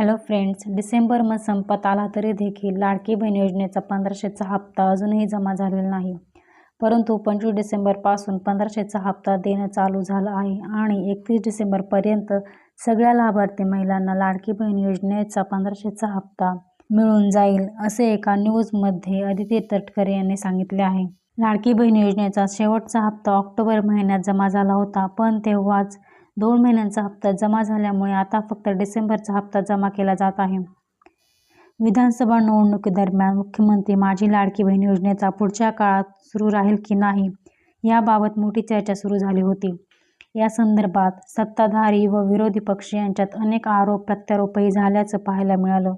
Hello friends December मग संपत आला तरी देखील लाडकी बहीण योजनेचा पंधराशेचा हप्ता अजूनही जमा झालेला नाही. परंतु पंचवीस डिसेंबरपासून पंधराशेचा हप्ता देणं चालू झालं आहे आणि एकतीस डिसेंबरपर्यंत सगळ्या लाभार्थी महिलांना लाडकी बहीण योजनेचा पंधराशेचा हप्ता मिळून जाईल असे एका न्यूजमध्ये अदिती तटकरे यांनी सांगितले आहे. लाडकी बहीण योजनेचा शेवटचा हप्ता ऑक्टोबर महिन्यात जमा झाला होता पण तेव्हाच दोन महिन्यांचा हप्ता जमा झाल्यामुळे आता फक्त डिसेंबरचा हप्ता जमा केला जात आहे. विधानसभा निवडणुकीदरम्यान मुख्यमंत्री माझी लाडकी बहीण योजनेचा पुढच्या काळात सुरू राहील की नाही याबाबत मोठी चर्चा सुरू झाली होती. या संदर्भात सत्ताधारी व विरोधी पक्ष यांच्यात अनेक आरोप प्रत्यारोपही झाल्याचं पाहायला मिळालं.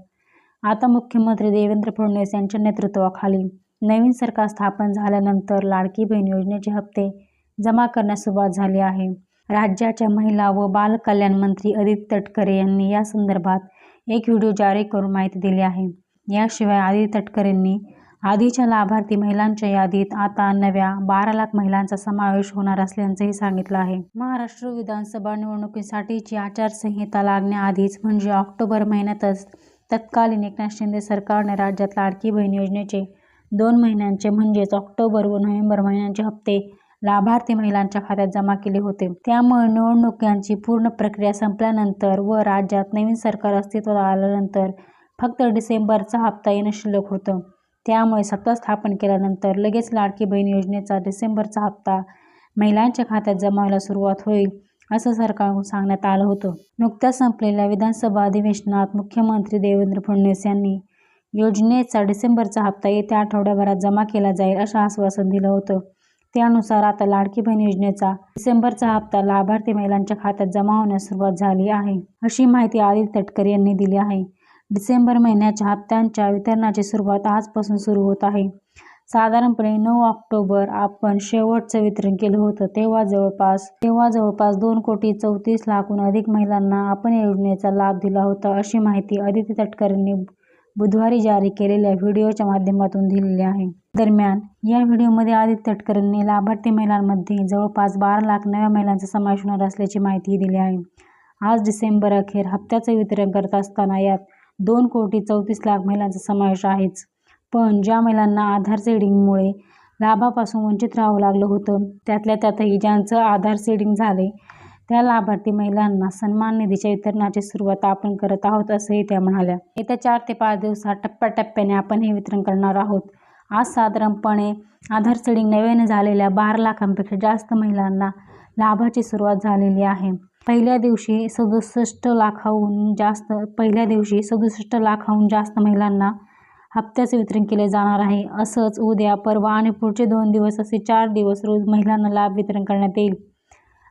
आता मुख्यमंत्री देवेंद्र फडणवीस यांच्या नेतृत्वाखाली नवीन सरकार स्थापन झाल्यानंतर लाडकी बहीण योजनेचे हप्ते जमा करण्यास सुरुवात झाली आहे. राज्याच्या महिला व बालकल्याण मंत्री आदित्य तटकरे यांनी या संदर्भात एक व्हिडिओ जारी करून माहिती दिली आहे. याशिवाय आदिती तटकरेंनी आधीच्या लाभार्थी महिलांच्या यादीत आता नव्या बारा लाख महिलांचा समावेश होणार असल्याचंही सांगितलं आहे. महाराष्ट्र विधानसभा निवडणुकीसाठीची आचारसंहिता लागण्याआधीच म्हणजे ऑक्टोबर महिन्यातच तत्कालीन एकनाथ शिंदे सरकारने राज्यात लाडकी बहीण योजनेचे दोन महिन्यांचे म्हणजेच ऑक्टोबर व नोव्हेंबर महिन्यांचे हप्ते लाभार्थी महिलांच्या खात्यात जमा केले होते. त्यामुळे निवडणुकांची पूर्ण प्रक्रिया संपल्यानंतर व राज्यात नवीन सरकार अस्तित्वात आल्यानंतर फक्त डिसेंबरचा हप्ता येणं शिल्लक होतं. त्यामुळे सत्ता स्थापन केल्यानंतर लगेच लाडकी बहीण योजनेचा डिसेंबरचा हप्ता महिलांच्या खात्यात जमा व्हायला सुरुवात होईल असं सरकारकडून सांगण्यात आलं होतं. नुकत्याच संपलेल्या विधानसभा अधिवेशनात मुख्यमंत्री देवेंद्र फडणवीस यांनी योजनेचा डिसेंबरचा हप्ता येत्या आठवड्याभरात जमा केला जाईल असं आश्वासन दिलं होतं. त्यानुसार आता लाडकी बहीण योजनेचा डिसेंबरचा हप्ता लाभार्थी महिलांच्या खात्यात जमा होण्यास सुरुवात झाली आहे अशी माहिती आदित्य तटकरे यांनी दिली आहे. डिसेंबर महिन्याच्या हप्त्यांच्या वितरणाची सुरुवात आजपासून सुरू होत आहे. साधारणपणे नऊ ऑक्टोबर आपण शेवटचं वितरण केलं होतं तेव्हा जवळपास तेव्हा जवळपास दोन कोटी चौतीस लाखहून अधिक महिलांना आपण या योजनेचा लाभ दिला होता अशी माहिती आदित्य तटकरेंनी बुधवारी जारी केलेल्या व्हिडिओच्या माध्यमातून दिलेली आहे. दरम्यान या व्हिडिओमध्ये आदित्य तटकरेंनी लाभार्थी महिलांमध्ये जवळपास बारा लाख नव्या महिलांचा समावेश होणार असल्याची माहिती दिली आहे. आज डिसेंबर अखेर हप्त्याचं वितरण करत असताना यात दोन कोटी चौतीस लाख महिलांचा समावेश आहेच. पण ज्या महिलांना आधार सेडिंगमुळे लाभापासून वंचित राहावं लागलं होतं त्यातल्या त्यातही ज्यांचं आधार सेडिंग झाले त्या लाभार्थी महिलांना सन्मान निधीच्या वितरणाची सुरुवात आपण करत आहोत असंही त्या म्हणाल्या. येत्या चार ते पाच दिवसात टप्प्याटप्प्याने आपण हे वितरण करणार आहोत. आज साधारणपणे आधार सेडिंग नव्याने झालेल्या बारा लाखांपेक्षा जास्त महिलांना लाभाची सुरुवात झालेली आहे. पहिल्या दिवशी सदुसष्ट लाखाहून जास्त पहिल्या दिवशी सदुसष्ट लाखाहून जास्त महिलांना हप्त्याचे वितरण केले जाणार आहे. असंच उद्या परवा आणि पुढचे दोन दिवस असे चार दिवस रोज महिलांना लाभ वितरण करण्यात येईल.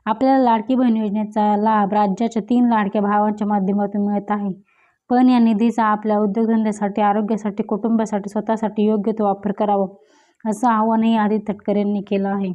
आपल्याला लाडकी बहीण योजनेचा लाभ राज्याच्या तीन लाडक्या भावांच्या माध्यमातून मिळत आहे. पण या निधीचा आपल्या उद्योगधंद्यासाठी आरोग्यासाठी कुटुंबासाठी स्वतःसाठी योग्य तो वापर करावा असं आवाहनही आदित्य तटकरे यांनी केलं आहे.